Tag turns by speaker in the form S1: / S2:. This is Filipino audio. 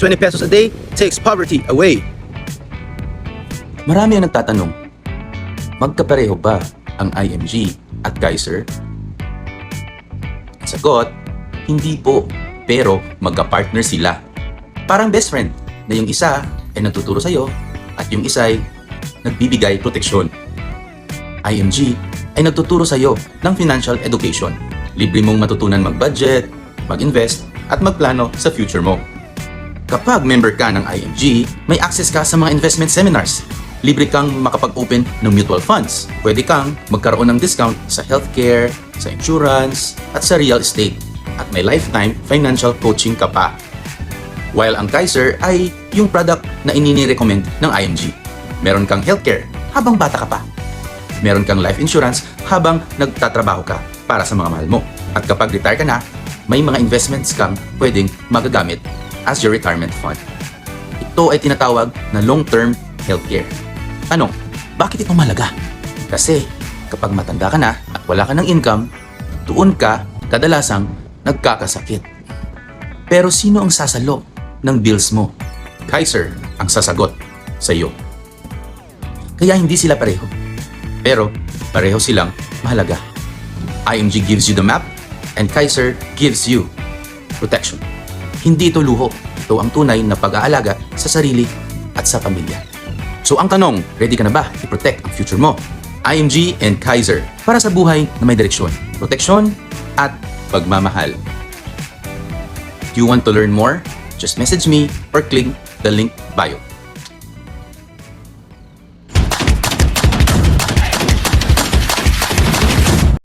S1: 20 pesos a day takes poverty away.
S2: Marami ang nagtatanong, magkapareho ba ang IMG at Kaiser? Ang sagot, hindi po, pero magka-partner sila. Parang best friend na yung isa ay nagtuturo sa'yo at yung isa ay nagbibigay proteksyon. IMG ay nagtuturo sa'yo ng financial education. Libre mong matutunan mag-budget, mag-invest, at magplano sa future mo. Kapag member ka ng IMG, may access ka sa mga investment seminars. Libre kang makapag-open ng mutual funds. Pwede kang magkaroon ng discount sa healthcare, sa insurance, at sa real estate. At may lifetime financial coaching ka pa. While ang Kaiser ay yung product na inini-recommend ng IMG. Meron kang healthcare habang bata ka pa. Meron kang life insurance habang nagtatrabaho ka para sa mga mahal mo. At kapag retire ka na, may mga investments kang pwedeng magagamit as your retirement fund. Ito ay tinatawag na long-term healthcare. Ano? Bakit ito malaga? Kasi kapag matanda ka na at wala ka ng income, tuon ka kadalasang nagkakasakit. Pero sino ang sasalo ng bills mo? Kaiser ang sasagot sa iyo. Kaya hindi sila pareho. Pero pareho silang mahalaga. IMG gives you the map and Kaiser gives you protection. Hindi ito luho. Ito ang tunay na pag-aalaga sa sarili at sa pamilya. So ang tanong, ready ka na ba i-protect ang future mo? IMG and Kaiser para sa buhay na may direksyon, proteksyon at pagmamahal. Do you want to learn more? Just message me or click the link bio.